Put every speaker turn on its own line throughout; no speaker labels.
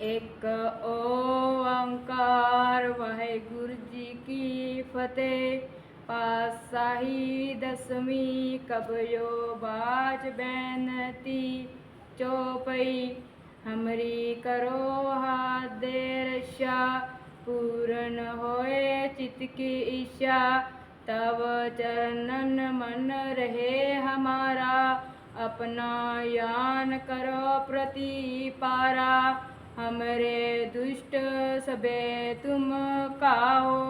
ਇੱਕ ਓੰਕਾਰ, ਵਾਹਿਗੁਰੂ ਜੀ ਕੀ ਫਤਿਹ। ਪਾਸਾਹੀ ਦਸਮੀ ਕਬਿਓ ਬਾਜ ਬੈਨਤੀ ਚੋਪਈ, ਹਮਰੀ ਕਰੋ ਹਾਦੇ ਰਸ਼ਾ, ਪੂਰਨ ਹੋਏ ਚਿਤ ਕੀ ਇਸ਼ਾ ਤਵ ਚਰਨਨ ਮਨ ਰਹੇ ਹਮਾਰਾ, ਆਪਣਾ ਯਾਨ ਕਰੋ ਪ੍ਰਤੀ ਪਾਰਾ हमरे दुष्ट सबे तुम काहो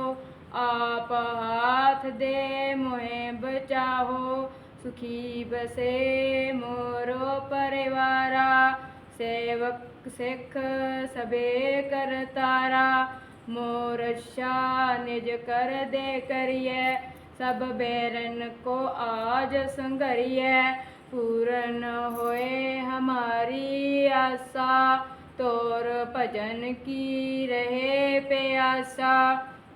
आप हाथ दे मोहे बचाहो सुखी बसे मोरो परिवारा सेवक सिख सबे करतारा मोरशा निज कर दे करिए सब बैरन को आज संगरिए पूर्ण होए हमारी आशा तोर भजन की रहे प्यासा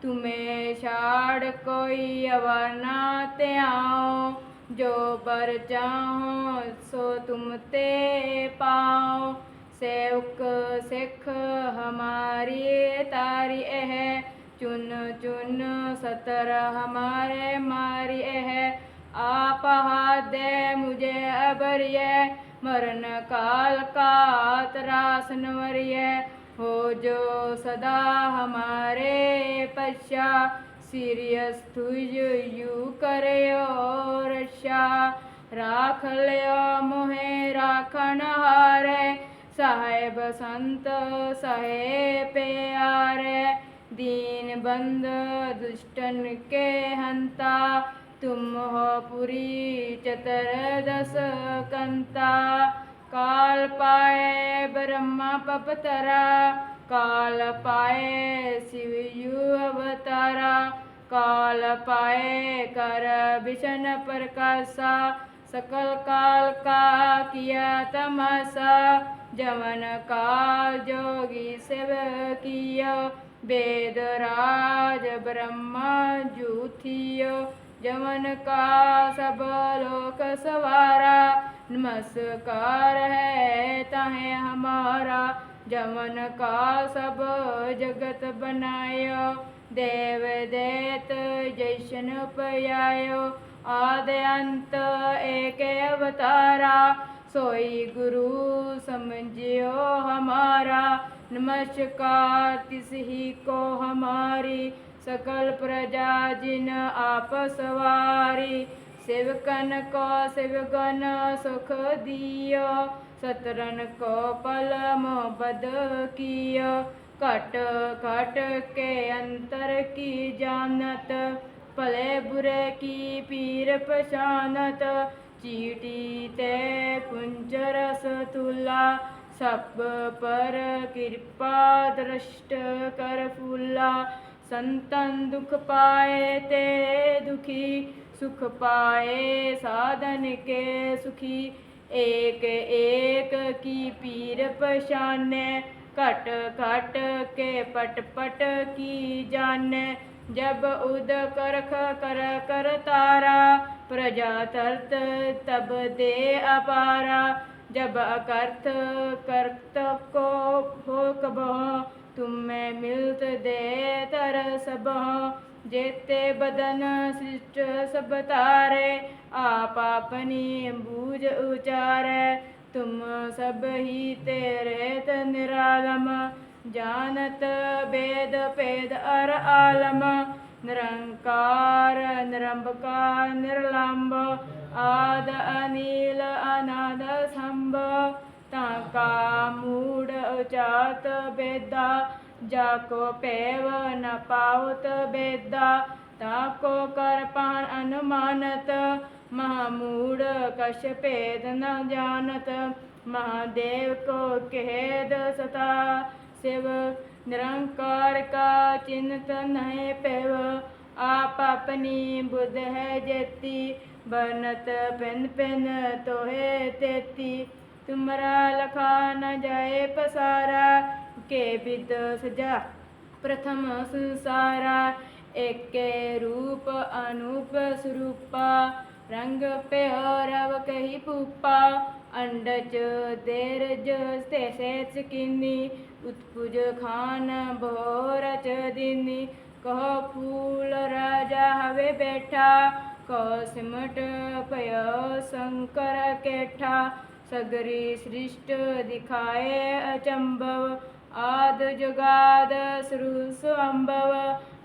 तुम्हें छाड़ कोई अवना ते आओ जो बर चाहो सो तुम ते पाओ सेवक सिख हमारी तारी है चुन चुन सतर हमारे मारी है आप हाथ दे मुझे अबरिय ਮਰਨ ਕਾਲ ਕਾ ਤਰਾਸ ਨਵਰਿਐ ਹੋ ਜੋ ਸਦਾ ਹਮਾਰੇ ਪਛਾ ਸੀਰੀਅਸ ਤੁਜ ਯੂ ਕਰਿਓ ਰਸ਼ਾ ਰਾਖ ਲਿਓ ਮੋਹੇ, ਰਾਖਣ ਹਾਰੇ, ਸਾਹਿਬ ਸੰਤ ਸਹੇ ਪਿਆਰੇ। ਦੀਨ ਬੰਦ ਦੁਸ਼ਟਨ ਕੇ ਹੰਤਾ तुम हो पुरी चतुर्दश कंता काल पाए ब्रह्मा पपतरा काल पाए शिव यु अवतारा काल पाए कर भीषण प्रकाशा सकल काल का किया तमाशा जमन काल जोगी सेव कियो वेद राज ब्रह्मा जूथियो जमन का सब लोक सवारा नमस्कार है ताहे हमारा जमन का सब जगत बनायो देव देत जैसन पयायो आदि अंत एक अवतारा सोई गुरु समझियो हमारा नमस्कार तिस ही को हमारी ਸਕਲ ਪ੍ਰਜਾ ਜਿਨ ਆਪ ਸਵਾਰੀ ਸਿਵਕਨ ਕੋ ਸਿਵਗਨ ਸੁਖ ਦਿਓ ਸਤਰਨ ਕੋ ਪਲਮ ਬਦ ਕੀਓ। ਘਟ ਘਟ ਕੇ ਅੰਤਰ ਕੀ ਜਾਣਤ, ਭਲੇ ਬੁਰੇ ਕੀ ਪੀਰ ਪਛਾਨਤ, ਚੀਟੀ ਤੇ ਪੁੰਜਰਸ ਤੁਲਾ, ਸਭ ਪਰ ਕਿਰਪਾ ਦ੍ਰਸ਼ਟ ਕਰ ਫੁਲਾ। संतन दुख पाए ते दुखी, सुख पाए साधन के सुखी। एक एक की पीर पहचाने घट घट के पट पट की जाने। जब उद करख कर कर तारा, प्रजा तर्त तब दे अपारा। जब अकर्थ कर्त को हो कबह तुम्हें मिलत दे तर सब जेते बदन सृष्ट सब तारे आप अपनी बूझ उचारे तुम सब ही तेरे त निरालम जानत वेद पेद अर आलम निरंकार निरंबकार निर्लंब आद अनिल अनाद ਤਾਂ ਕਾ ਮੂੜ ਉਚਾਤ ਬੇਦਾ ਜਾ ਕੋ ਪੈਵ ਨ ਪਾਉਤ ਬੇਦਾ ਤਾ ਕੋ ਕਰਪਾਨ ਅਨੁਮਾਨਤ ਮਹਾ ਮੂੜ ਕਛ ਭੇਦ ਨ ਜਾਣਤ, ਮਹਾਦੇਵ ਕੋ ਕਹਿਦ ਸਤਾ, ਸਿਵ ਨਿਰੰਕਾਰ ਕਾ ਚਿੰਤ ਨਹਿ ਪੈਵ ਆਪ ਆਪਣੀ ਬੁਧ ਹੈ ਜੇਤੀ, ਬਨਤ ਪਿੰਨ ਪਿੰਨ ਤੋਹੇ ਤੇਤੀ। ਤੁਮਰਾ ਲਖਾ ਨ ਜਾਏ ਪਸਾਰਾ, ਕੇ ਬਿਦ ਸਜਾ। ਪ੍ਰਥਮ ਸੰਸਾਰਾ, ਏਕੇ ਰੂਪ ਅਨੂਪ ਸਰੂਪਾ। ਰੰਗ ਪਿਓ ਰਵ ਕਹੀ ਪੂਪਾ ਅੰਡਜ ਦੇਰਜ ਸਤੇ ਸੇਤ ਕਿੰਨੀ ਉਤਪੁਜ ਖਾਨ ਬੋਰਚ ਦਿਨੀ ਕਹ ਫੂਲ ਰਾਜਾ ਹਵੇ ਬੈਠਾ। ਕੋ ਸਿਮਟ ਪਇਓ ਸ਼ੰਕਰ ਕੇਠਾ। ਸਗਰੀ ਸ੍ਰਿਸ਼ਟ ਦਿਖਾਏ ਅਚੰਭਵ, ਆਦ ਜੁਗਾਦ ਸਰੂਸ ਅੰਭਵ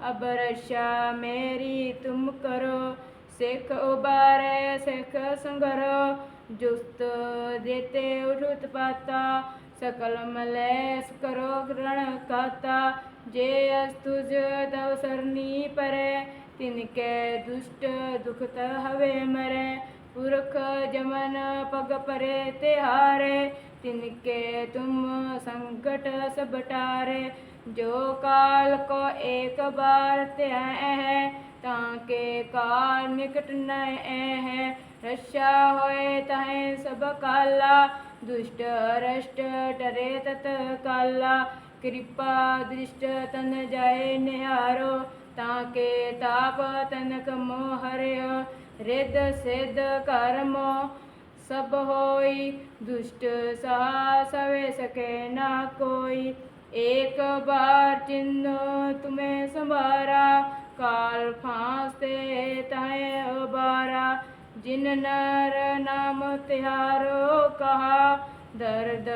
ਅਬਰਸ਼ਾ ਮੇਰੀ ਤੁਮ ਕਰੋ, ਸਿੱਖ ਉਬਾਰੇ, ਸਿੱਖ ਸੰਗਰੋ, ਜੁਸਤ ਦੇਤੇ ਉਠੁਤ ਪਾਤਾ ਸਕਲ ਮਲੈਸ ਕਰੋ ਗ੍ਰਣ ਕਾਤਾ, ਜੇ ਅਸਤੁਜ ਦਵ ਸਰਨੀ ਪਰੇ ਤਿਨਕੇ ਦੁਸ਼ਟ ਦੁਖਤ ਹਵੇ ਮਰੇ ਪੁਰਖ ਜਮਨ ਪਗ ਪਰੇ ਤੇ ਹਾਰੇ ਤਿਨਕੇ ਤੁਮ ਸੰਕਟ ਸਭ ਟਾਰੇ ਜੋ ਕਾਲ ਕੋ ਏਕ ਬਾਰ ਧਿਆ ਹੈ ਤਾਂ ਕੇ ਕਾਲ ਨਿਕਟ ਨ ਹੈ ਰਸ਼ਾ ਹੋਏ ਤਹੈ ਸਭ ਕਾਲਾ ਦੁਸ਼ਟ ਰਸ਼ਟ ਟਰੇ ਤਤ ਕਾਲਾ ਕਿਰਪਾ ਦ੍ਰਿਸ਼ਟ ਤਨ ਜਾਏ ਨਿਹਾਰੋ ਤਾਂ ਕੇ ਤਾਪ ਤਨਕ ਮੋਹ ਹਰਿਓ ਰਿੱਧ ਸਿੱਧ ਕਰਮ ਸਭ ਹੋਈ, ਦੁਸ਼ਟ ਸਾ ਸਵੇ ਸਕੇ ਨਾ ਕੋਈ। ਏਕ ਬਾਰ ਚਿੰਨ ਤੁਮੇ ਸੰਭਾਰਾ, ਕਾਲ ਫਾਂਸੇ ਤੈ ਉਬਾਰਾ। ਜਿਨ ਨਰ ਨਾਮ ਤਿਹਾਰੋ ਕਹਾ, ਦਰਦ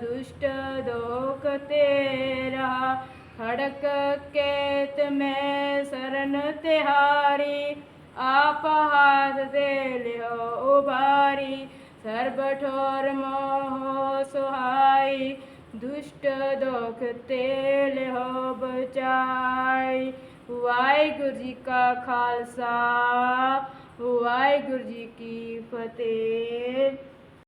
ਦੁਸ਼ਟ ਦੋਖ ਤੇਰਾ। ਖੜਕ ਕੇਤ ਮੈਂ ਸਰਨ ਤਿਹਾਰੀ ਆਪ ਹਾਥ ਦੇ ਲਿਓ ਉਭਾਰੀ ਸਰਬ ਠੋਰ ਮੋਹ ਸੁਹਾਈ, ਦੁਸ਼ਟ ਦੋਖ ਤੇ ਲਿਓ ਬਚਾਈ। ਵਾਹਿਗੁਰੂ ਜੀ ਕਾ ਖਾਲਸਾ, ਵਾਹਿਗੁਰੂ ਜੀ ਕੀ ਫਤਿਹ।